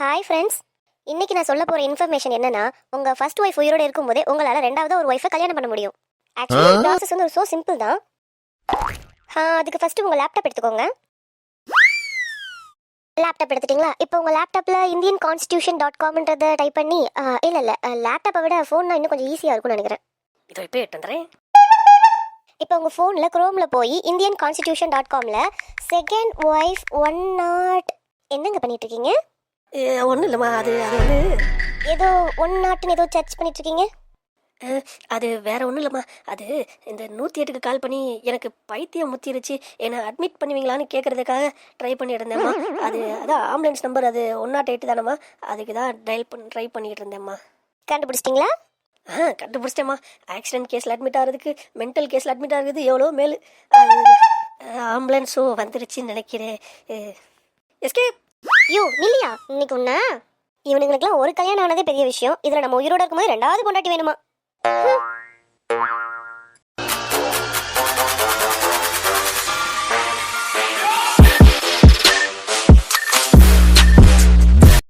Hi friends இன்னைக்கு நான் சொல்ல போற இன்ஃபர்மேஷன் என்னன்னா உங்க ஃபர்ஸ்ட் ஒய்ஃப் உயிரோட இருக்கும்போதே உங்களால ரெண்டாவது ஒரு ஒய்ஃபை கல்யாணம் பண்ண முடியும். ஆக்சுவலி ப்ராசஸ் வந்து சோ சிம்பிள் தான். ஆ, அதுக்கு ஃபர்ஸ்ட் உங்க லேப்டாப் எடுத்துக்கோங்க. லேப்டாப் எடுத்துட்டீங்களா? இப்போ உங்க லேப்டாப்ல இந்தியன் கான்ஸ்டியூஷன் டாட் காம்ன்றதை டைப் பண்ணி ஆ, இல்ல இல்ல லேப்டாப்பை விட ஃபோன் இன்னும் கொஞ்சம் ஈஸியா இருக்கும்னு நினைக்கிறேன். இதோ இப்போ எட்டு வந்துடுறேன். இப்போ உங்க ஃபோன்ல குரோம்ல போய் இந்தியன் கான்ஸ்டியூஷன் டாட் காம்ல செகண்ட் ஒய்ஃப் ஒன் நாட் என்னங்க பண்ணிட்டு இருக்கீங்க? ஒன்றும் இல்லைம்மா. அது அது வந்து ஏதோ ஒன் நாட்னு ஏதோ சர்ச் பண்ணிட்டு இருக்கீங்க அஹ், அது வேற ஒன்றும் இல்லைம்மா. அது இந்த நூற்றி எட்டுக்கு கால் பண்ணி எனக்கு பைத்தியம் முத்திருச்சு. என்னை அட்மிட் பண்ணுவீங்களான்னு கேட்கறதுக்காக ட்ரை பண்ணியிருந்தேம்மா அது அதான் ஆம்புலன்ஸ் நம்பர் அது ஒன் நாட் எயிட் தானம்மா. அதுக்கு தான் டயல் பண்ணி ட்ரை பண்ணிட்டு இருந்தேம்மா கண்டுபிடிச்சிட்டிங்களா? ஆ கண்டுபிடிச்சிட்டேம்மா. ஆக்சிடென்ட் கேஸில் அட்மிட் ஆகிறதுக்கு மென்டல் கேஸில் அட்மிட் ஆகிறது எவ்வளோ மேல். ஆம்புலன்ஸும் வந்துருச்சுன்னு நினைக்கிறேன். எஸ்கே ஐயோ நில்லையா இன்னைக்கு உன்ன? இவனுங்களுக்குலாம் ஒரு கல்யாணம் ஆனதே பெரிய விஷயம். இதுல நம்ம உயிரோட இருக்கும்போது ரெண்டாவது பொண்டாட்டி வேணுமா?